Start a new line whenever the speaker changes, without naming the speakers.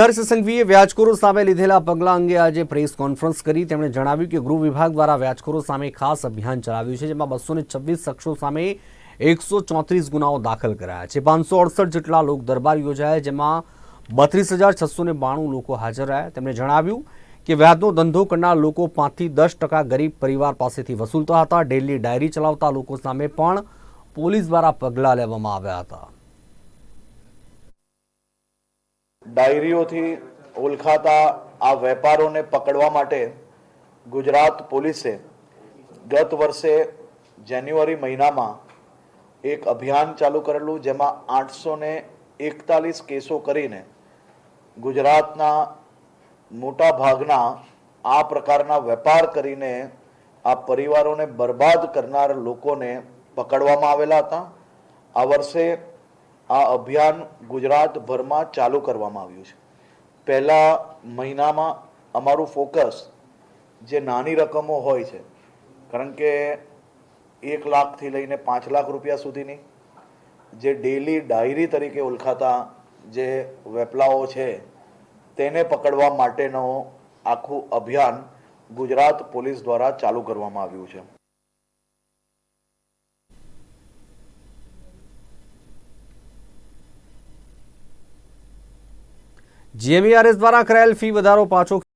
હર્ષ સંઘવીએ વ્યાજખોરો સામે લીધેલા પગલાં અંગે આજે પ્રેસ કોન્ફરન્સ કરી. તેમણે જણાવ્યું કે ગૃહ વિભાગ દ્વારા વ્યાજખોરો સામે ખાસ અભિયાન ચલાવ્યું છે, જેમાં બસો શખ્સો સામે એકસો ગુનાઓ દાખલ કરાયા છે. પાંચસો જેટલા લોક દરબાર યોજાયા, જેમાં બત્રીસ લોકો હાજર રહ્યા. તેમણે જણાવ્યું કે વ્યાજનો ધંધો કરનાર લોકો પાંચથી દસ ટકા ગરીબ પરિવાર પાસેથી વસૂલતા હતા. ડેલી ડાયરી ચલાવતા લોકો સામે પણ પોલીસ દ્વારા પગલાં લેવામાં આવ્યા હતા.
ડાયરીઓથી ઓળખાતા આ વેપારોને પકડવા માટે ગુજરાત પોલીસે ગત વર્ષે જાન્યુઆરી મહિનામાં એક અભિયાન ચાલુ કરેલું જેમાં આઠસો ને એકતાલીસ કેસો કરીને ગુજરાતના મોટા ભાગના આ પ્રકારના વેપાર કરીને આ પરિવારોને બરબાદ કરનાર લોકોને પકડવામાં આવેલા હતા. આ વર્ષે આ અભિયાન ગુજરાતભરમાં ચાલુ કરવામાં આવ્યું છે. પહેલા મહિનામાં અમારું ફોકસ જે નાની રકમો હોય છે, કારણ કે એક લાખથી લઈને પાંચ લાખ રૂપિયા સુધીની, જે ડેલી ડાયરી તરીકે ઓળખાતા જે વેપલાઓ છે, તેને પકડવા માટેનો આખું અભિયાન ગુજરાત પોલીસ દ્વારા ચાલુ કરવામાં આવ્યું છે.
જીએમઈઆરએસ દ્વારા કરાયેલ ફી વધારો પાછો